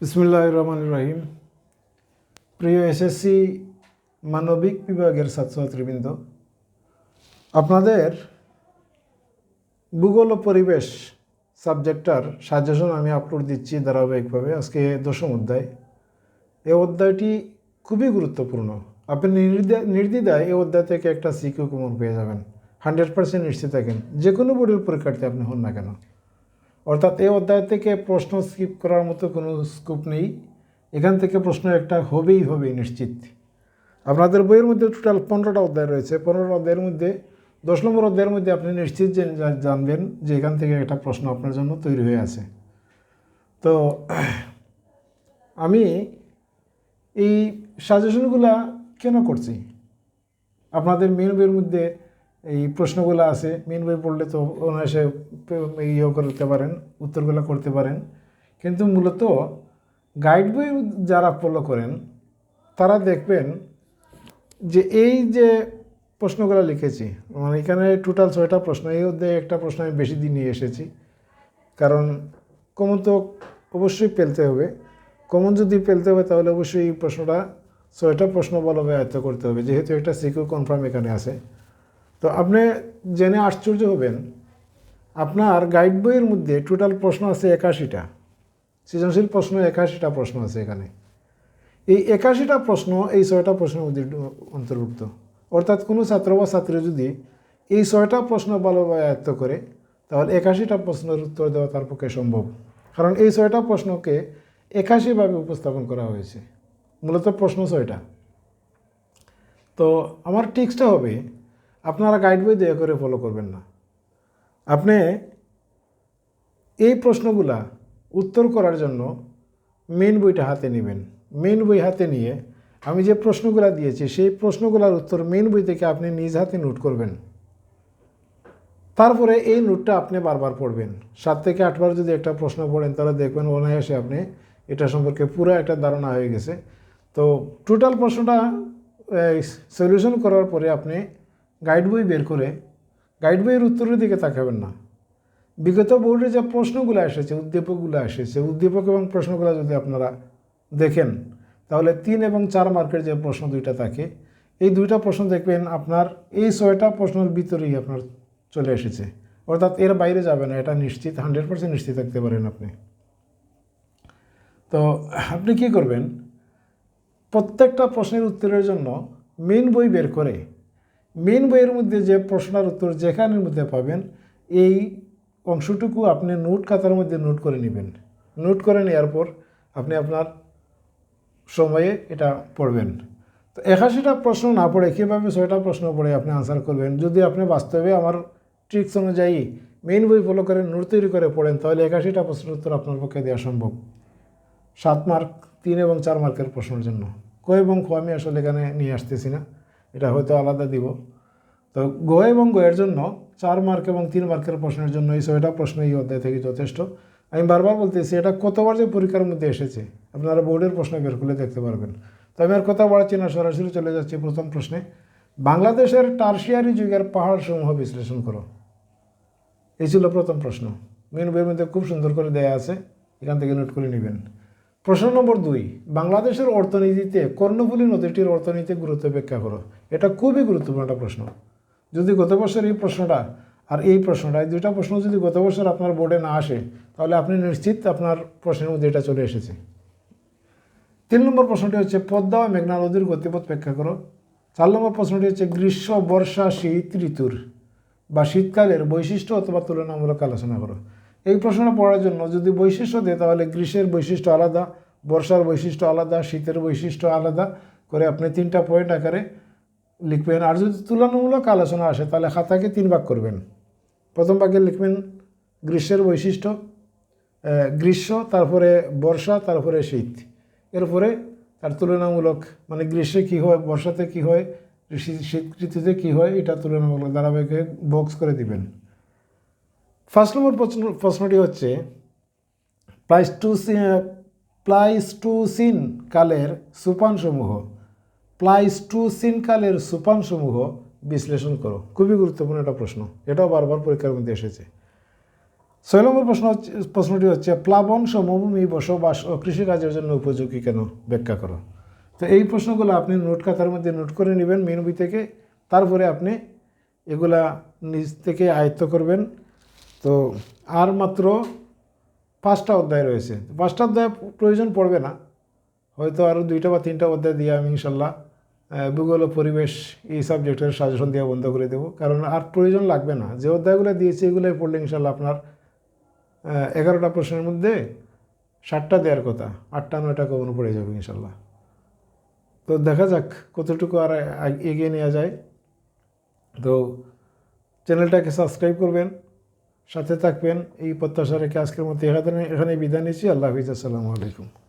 বিসমুল্লাহ রহমান রহিম। প্রিয় এসএসসি মানবিক বিভাগের ছাত্রছাত্রীবৃন্দ, আপনাদের ভূগোল ও পরিবেশ সাবজেক্টটার সাজেশন আমি আপলোড দিচ্ছি ধারাবাহিকভাবে আজকে দশম অধ্যায়। এই অধ্যায়টি খুবই গুরুত্বপূর্ণ। আপনি নির্দ্বিধা- নির্দ্বিধায় এই অধ্যায় থেকে একটা সিকিউ কমন পেয়ে যাবেন। হান্ড্রেড পার্সেন্ট নিশ্চিত থাকেন। যে কোনো বোর্ডের পরীক্ষার্থী আপনি হন না কেন। অর্থাৎ এই অধ্যায় থেকে প্রশ্ন স্কিপ করার মতো কোনো স্কোপ নেই। এখান থেকে প্রশ্ন একটা হবেই হবে নিশ্চিত। আপনাদের বইয়ের মধ্যে টোটাল পনেরোটা অধ্যায় রয়েছে। পনেরোটা অধ্যায়ের মধ্যে, দশ নম্বর অধ্যায়ের মধ্যে আপনি নিশ্চিত জেনে জানবেন যে এখান থেকে একটা প্রশ্ন আপনার জন্য তৈরি হয়ে আছে। তো আমি এই সাজেশনগুলা কেন করছি? আপনাদের মেন বইয়ের মধ্যে এই প্রশ্নগুলো আছে মেন বই পড়লে তো অনায়াসে ইয়ে করতে পারেন, উত্তরগুলো করতে পারেন। কিন্তু মূলত গাইড বই যারা ফলো করেন, তারা দেখবেন যে এই যে প্রশ্নগুলো লিখেছি মানে এখানে টোটাল ছয়টা প্রশ্ন, এই অধ্যায়ে একটা প্রশ্ন আমি বেশি দিন নিয়ে এসেছি। কারণ কমন তো অবশ্যই পেলতে হবে। কমন যদি পেলতে হবে তাহলে অবশ্যই এই প্রশ্নটা, ছয়টা প্রশ্ন ভালোভাবে আয়ত্ত করতে হবে। যেহেতু একটা সিকিউর কনফার্ম এখানে আছে। তো আপনি জেনে আশ্চর্য হবেন, আপনার গাইড বইয়ের মধ্যে টোটাল প্রশ্ন আছে একাশিটা, সৃজনশীল প্রশ্ন একাশিটা প্রশ্ন আছে এখানে। এই একাশিটা প্রশ্ন এই ছয়টা প্রশ্নের মধ্যে অন্তর্ভুক্ত। অর্থাৎ কোনো ছাত্র বা ছাত্রী যদি এই ছয়টা প্রশ্ন ভালোভাবে আয়ত্ত করে, তাহলে একাশিটা প্রশ্নের উত্তর দেওয়া তার পক্ষে সম্ভব। কারণ এই ছয়টা প্রশ্নকে একাশিভাবে উপস্থাপন করা হয়েছে। মূলত প্রশ্ন ছয়টা। তো আমার টিক্সটা হবে আপনারা গাইড বই দয়া করে ফলো করবেন না। আপনি এই প্রশ্নগুলা উত্তর করার জন্য মেন বইটা হাতে নেবেন। মেন বই হাতে নিয়ে আমি যে প্রশ্নগুলো দিয়েছি, সেই প্রশ্নগুলোর উত্তর মেন বই থেকে আপনি নিজ হাতে নোট করবেন। তারপরে এই নোটটা আপনি বারবার পড়বেন। সাত থেকে আটবার যদি একটা প্রশ্ন পড়েন, তাহলে দেখবেন অনায়াসে আপনি এটা সম্পর্কে পুরো একটা ধারণা হয়ে গেছে। তো টোটাল প্রশ্নটা সলিউশন করার পরে আপনি গাইড বই বের করে, গাইড বইয়ের উত্তরের দিকে তাকাবেন না। বিগত বোর্ডে যে প্রশ্নগুলো এসেছে, উদ্দীপকগুলো এসেছে, উদ্দীপক এবং প্রশ্নগুলো যদি আপনারা দেখেন, তাহলে তিন এবং চার মার্কের যে প্রশ্ন দুইটা থাকে, এই দুইটা প্রশ্ন দেখবেন আপনার এই ছয়টা প্রশ্নের ভিতরেই আপনার চলে এসেছে। অর্থাৎ এর বাইরে যাবে না, এটা নিশ্চিত, হান্ড্রেড পার্সেন্ট নিশ্চিত থাকতে পারেন আপনি। তো আপনি কি করবেন? প্রত্যেকটা প্রশ্নের উত্তরের জন্য মেন বই বের করে মেন বইয়ের মধ্যে যে প্রশ্নের উত্তর যেখানের মধ্যে পাবেন, এই অংশটুকু আপনি নোট খাতার মধ্যে নোট করে নেবেন। নোট করে নেওয়ার পর আপনি আপনার সময়ে এটা পড়বেন। তো একাশিটা প্রশ্ন না পড়ে কীভাবে ছয়টা প্রশ্ন পড়ে আপনি আনসার করবেন? যদি আপনি বাস্তবে আমার ট্রিক্স অনুযায়ী মেইন বই ফলো করে, নোট তৈরি করে পড়েন, তাহলে একাশিটা প্রশ্নের উত্তর আপনার পক্ষে দেওয়া সম্ভব। সাত মার্ক তিন এবং চার মার্কের প্রশ্নের জন্য। ক এবং খ আমি আসলে এখানে নিয়ে আসতেছি না। এটা হয়তো আলাদা দিব। তো গ এবং গয়ের জন্য চার মার্ক এবং তিন মার্কের প্রশ্নের জন্য এই ছয়টা প্রশ্ন এই অধ্যায় থেকে যথেষ্ট। আমি বারবার বলতেছি, এটা কতবার যে পরীক্ষার মধ্যে এসেছে, আপনারা বোর্ডের প্রশ্ন বের করলে দেখতে পারবেন। তো আমি আর কথা বাড়াচ্ছি না, সরাসরি চলে যাচ্ছি প্রথম প্রশ্নে। বাংলাদেশের টার্সিয়ারি যুগের পাহাড়সমূহ বিশ্লেষণ করো। এই ছিল প্রথম প্রশ্ন। মেন বইয়ের মধ্যে খুব সুন্দর করে দেয়া আছে, এখান থেকে নোট করে নেবেন। প্রশ্ন নম্বর দুই, বাংলাদেশের অর্থনীতিতে কর্ণফুলী নদীটির অর্থনীতির গুরুত্ব ব্যাখ্যা করো। এটা খুবই গুরুত্বপূর্ণ একটা প্রশ্ন। যদি গত বছর এই প্রশ্নটা আর এই প্রশ্নটা, এই দুইটা প্রশ্ন যদি গত বছর আপনার বোর্ডে না আসে, তাহলে আপনি নিশ্চিত আপনার প্রশ্নের মধ্যে এটা চলে এসেছে। তিন নম্বর প্রশ্নটি হচ্ছে, পদ্মা ও মেঘনা নদীর গতিপথ ব্যাখ্যা করো। চার নম্বর প্রশ্নটি হচ্ছে, গ্রীষ্ম, বর্ষা, শীত, ঋতুর বা শীতকালের বৈশিষ্ট্য অথবা তুলনামূলক আলোচনা করো। এই প্রশ্ন পড়ার জন্য যদি বৈশিষ্ট্য দেয়, তাহলে গ্রীষ্মের বৈশিষ্ট্য আলাদা, বর্ষার বৈশিষ্ট্য আলাদা, শীতের বৈশিষ্ট্য আলাদা করে আপনি তিনটা পয়েন্ট আকারে লিখবেন। আর যদি তুলনামূলক আলোচনা আসে, তাহলে খাতাকে তিন ভাগ করবেন। প্রথম ভাগে লিখবেন গ্রীষ্মের বৈশিষ্ট্য গ্রীষ্ম, তারপরে বর্ষা, তারপরে শীত। এরপরে তার তুলনামূলক মানে গ্রীষ্মে কী হয়, বর্ষাতে কী হয়, শীত ঋতুতে কী হয়, এটা তুলনামূলক ধারাবাহিকে বক্স করে দিবেন। ফার্স্ট নম্বর প্রশ্ন প্রশ্নটি হচ্ছে প্লাইস্টুসি প্লাইস্টুসিন কালের সুপানসমূহ প্লাইস্টুসিন কালের সুপানসমূহ বিশ্লেষণ করো। খুবই গুরুত্বপূর্ণ একটা প্রশ্ন। এটাও বারবার পরীক্ষার মধ্যে এসেছে। ছয় নম্বর প্রশ্ন প্রশ্নটি হচ্ছে প্লাবন সমভূমি বসবাস ও কৃষিকাজের জন্য উপযোগী কেন? ব্যাখ্যা করো। তো এই প্রশ্নগুলো আপনি নোট খাতার মধ্যে নোট করে নেবেন মেন বই থেকে। তারপরে আপনি এগুলা নিজ থেকে আয়ত্ত করবেন। তো আর মাত্র পাঁচটা অধ্যায় রয়েছে। পাঁচটা অধ্যায় প্রয়োজন পড়বে না। হয়তো আরও দুইটা বা তিনটা অধ্যায় দিয়ে আমি ইনশাল্লাহ ভূগোল ও পরিবেশ এই সাবজেক্টের সাজেশন দেওয়া বন্ধ করে দেবো। কারণ আর প্রয়োজন লাগবে না। যে অধ্যায়গুলো দিয়েছি, এগুলোই পড়লে ইনশাল্লাহ আপনার এগারোটা প্রশ্নের মধ্যে ষাটটা দেওয়ার কথা, আটটা, নয়টা কখনো পড়ে যাবে ইনশাল্লাহ। তো দেখা যাক কতটুকু আর এগিয়ে নেওয়া যায়। তো চ্যানেলটাকে সাবস্ক্রাইব করবেন। সাথে থাকবেন এই প্রত্যাশা রেখে আজকের মতো এখানে এখানে বিদায় নিচ্ছি। আল্লাহ হাফিজ, আসসালামু আলাইকুম।